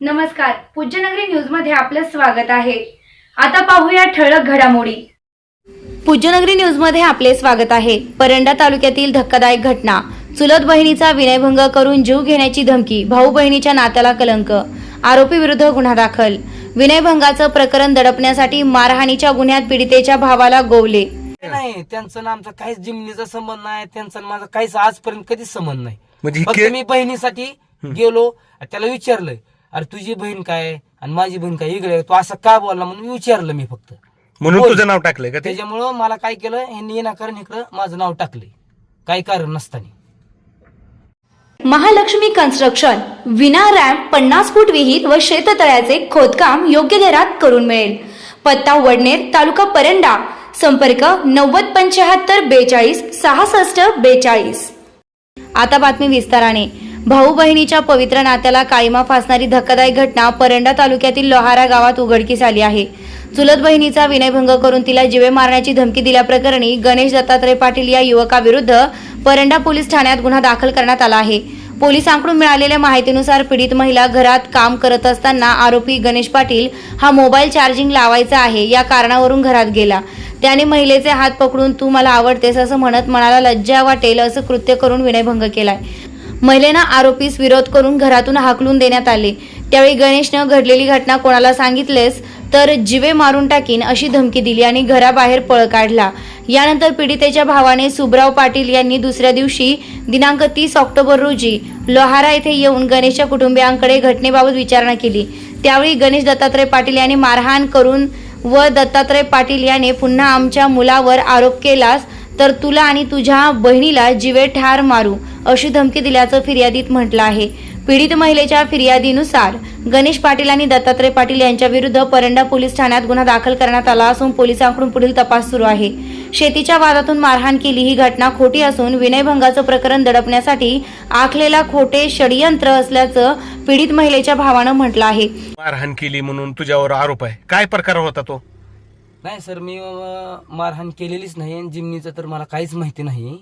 नमस्कार पूज्यनगरी न्यूजमध्ये आपलं स्वागत आहे. आता पाहूया ठळक घडामोडी. पूज्यनगरी न्यूजमध्ये आपले स्वागत आहे. परंडा तालुक्यातील धक्कादायक घटना. चुलत बहिणीचा विनयभंग करून जीव घेण्याची धमकी भाऊ बहिणीच्या नात्याला कलंक आरोपी विरुद्ध गुन्हा दाखल. विनयभंगाचं प्रकरण दडपण्यासाठी मारहाणीच्या गुन्ह्यात पीडितेच्या भावाला गोवले. नाही त्यांचं ना आमचा काहीच जिमनीचा संबंध नाही त्यांचा माझा काहीच आजपर्यंत कधीच संबंध नाही. म्हणजे ही फक्त के- मी बहिणीसाठी गेलो त्याला विचारलं अरे तुझी बहीण काय? आणि माझी बहीण काय इकडे तू असं का बोलला? म्हणून विचारलं मी फक्त. म्हणून बोल. तुझं नाव टाकलंय का ते? त्याच्यामुळं मला काय केलं? यांनी येणाकारण इकडं माझं नाव टाकलंय. काही कारण नसताना. महालक्ष्मी कन्स्ट्रक्शन विना रॅम्प पन्नास फूट विहीर व शेततळ्याचे खोदकाम योग्य दरात करून मिळेल. पत्ता वडनेर तालुका परंडा. संपर्क नव्वद पंच्याहत्तर बेचाळीस सहासष्ट बेचाळीस. आता बातमी विस्ताराने. भाऊ बहिणीच्या पवित्र नात्याला काळीमा फासणारी धक्कादायक घटना परंडा तालुक्यातील लोहारा गावात उघडकीस आली आहे. चुलत बहिणीचा विनयभंग करून तिला जिवे मारण्याची धमकी दिल्याप्रकरणी गणेश दत्तात्रय पाटील या युवकाविरुद्ध परंडा पोलीस ठाण्यात गुन्हा दाखल करण्यात आला आहे. पोलिसांकडून मिळालेल्या माहितीनुसार पीडित महिला घरात काम करत असताना आरोपी गणेश पाटील हा मोबाईल चार्जिंग लावायचा आहे या कारणावरून घरात गेला. त्याने महिलेचे हात पकडून तू मला आवडतेस असं म्हणत मनाला लज्जा वाटेल असं कृत्य करून विनयभंग केलाय. महिलेनं आरोपीस विरोध करून घरातून हाकलून देण्यात आले. त्यावेळी गणेशनं घडलेली घटना कोणाला सांगितलेस तर जिवे मारून टाकीन अशी धमकी दिली आणि घराबाहेर पळ काढला. यानंतर पीडितेच्या भावाने सुब्राव पाटील यांनी दुसऱ्या दिवशी दिनांक तीस ऑक्टोबर रोजी लोहारा येथे येऊन गणेशच्या कुटुंबियांकडे घटनेबाबत विचारणा केली. त्यावेळी गणेश दत्तात्रय पाटील यांनी मारहाण करून व दत्तात्रय पाटील याने पुन्हा आमच्या मुलावर आरोप केलास तर तुला आणि तुझ्या बहिणीला जिवे ठार मारू अशी धमकी दिल्याचं फिर्यादीत म्हटलं आहे. पीडित महिलेच्या फिर्यादीनुसार गणेश पाटील आणि दत्तात्रय पाटील यांच्या विरुद्ध परंडा पोलीस ठाण्यात गुन्हा दाखल करण्यात आला असून पोलिसांकडून पुढील तपास सुरू आहे. शेतीच्या वादातून मारहाण केली ही घटना खोटी असून विनयभंगाचं प्रकरण दडपण्यासाठी आखलेला खोटे षडयंत्र असल्याचं पीडित महिलेच्या भावानं म्हटलं आहे. मारहाण केली म्हणून तुझ्यावर आरोप आहे. काय प्रकार होता तो? नाही सर मी मारहाण केलेलीच नाही आणि जिमनीचं तर मला काहीच माहिती नाही.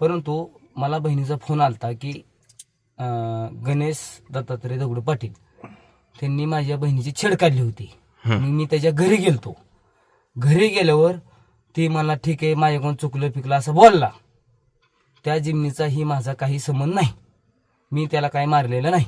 परंतु मला बहिणीचा फोन आलता की अं, गणेश दत्तात्रय दगडू पाटील त्यांनी माझ्या बहिणीची छेड काढली होती. मग मी त्याच्या घरी गेलतो. घरी गेल्यावर ती मला ठीक आहे माझ्याकडून चुकलं पिकलं असं बोलला. त्या जिमनीचा ही माझा काही संबंध नाही. मी त्याला काही मारलेलं नाही.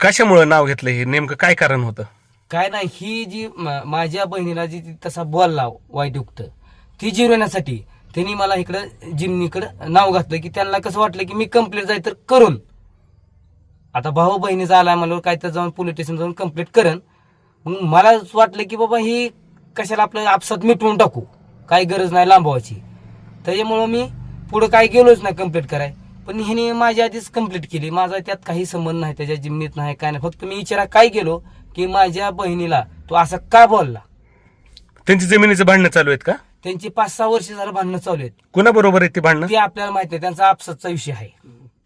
कशामुळे नाव घेतलं हे? नेमकं काय कारण होतं? काय नाही ही जी माझ्या बहिणीला जी ती तसा बोलला वाईटयुक्त ती जिरवण्यासाठी त्यांनी मला इकडं जिमनीकडं नाव घातलं की त्यांना कसं वाटलं की मी कंप्लीट जाय तर करून. आता भाऊ बहिणीचा आला म्हणल्यावर काय तर जाऊन पोलीस स्टेशन जाऊन कंप्लीट करन. मग मला वाटलं की बाबा ही कशाला आपलं आपसात मिटवून टाकू. काही गरज नाही लांबवायची. त्याच्यामुळं मी पुढं काय गेलोच नाही कंप्लीट कराय. पण ह्याने माझ्या आधीच कंप्लीट केली. माझा त्यात काही संबंध नाही त्याच्या जिमनीत नाही काय नाही. फक्त मी इचारा काय गेलो की माझ्या बहिणीला तो असा का बोलला? त्यांची जमिनीचं भांडणं चालू आहेत का? त्यांची पाच सहा वर्ष झालं भांडणं चालू आहेत. कुणाबरोबर आहेत ती भांडणं? ते आपल्याला माहिती आहे त्यांचा आपसाचा विषय आहे.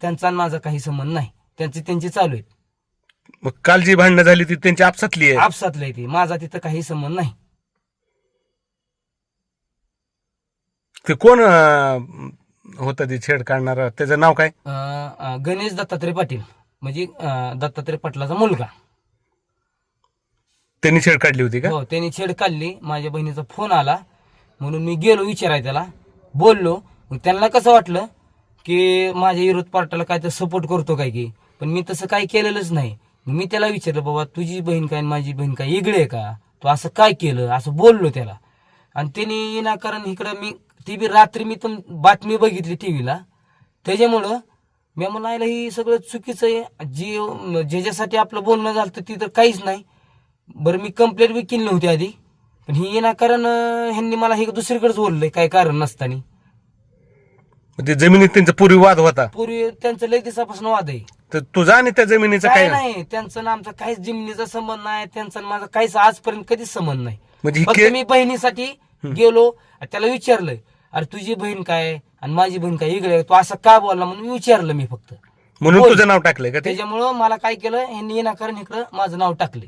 त्यांचा आणि माझा काही संबंध नाही. त्यांची त्यांची चालू आहेत. मग काल जी भांडणं झाली ती त्यांची आपसातली आहे? आपसातलं आहे ते. माझा तिथं काही संबंध नाही. ते कोण अं, होतं ते छेड काढणार? त्याचं नाव काय? अं, अं, गणेश दत्तात्रय पाटील. म्हणजे अं, दत्तात्रय पाटलाचा मुलगा. त्यांनी छेड काढली होती का? हो त्यांनी छेड काढली. माझ्या बहिणीचा फोन आला. म्हणून मी गेलो विचाराय त्याला. बोललो. मग त्यांना कसं वाटलं की माझ्या विरोध पार्टाला काय तर सपोर्ट करतो काय की? पण मी तसं काही केलेलंच नाही. मी त्याला विचारलं बाबा तुझी बहीण काय आणि माझी बहीण काय इकडे आहे का? तू असं काय केलं? असं बोललो त्याला. आणि त्यांनी विनाकारण इकडं मी टी व्ही रात्री मी पण बातमी बघितली टी व्हीला त्याच्यामुळं मी म्हणायला ही सगळं चुकीचं आहे. जी ज्याच्यासाठी आपलं बोलणं झालं ती तर काहीच नाही. बरं मी कंप्लेंट बी केली नव्हती आधी. पण ही ना कारण ह्यांनी मला हे दुसरीकडेच बोललंय काय कारण नसताना. ते जमिनीत त्यांचा पूर्वी वाद होता. पूर्वी त्यांचं लय दिवसापासून वाद आहे. तर तुझा आणि त्या जमिनीचा काय काय? नाही त्यांचं ना आमचा काहीच जिमनीचा संबंध नाही त्यांचा आणि माझा काहीच आजपर्यंत कधीच संबंध नाही. म्हणजे ही फक्त के- मी बहिणीसाठी गेलो आणि त्याला विचारलंय अरे तुझी बहीण काय? आणि माझी बहीण काय इकडे आहे? तू असं का बोलला? म्हणून विचारलं मी फक्त. म्हणून बोल. तुझं नाव टाकलंय का ते? त्याच्यामुळं मला काय केलं ह्यांनी येणाकारण इकडं माझं नाव टाकलंय.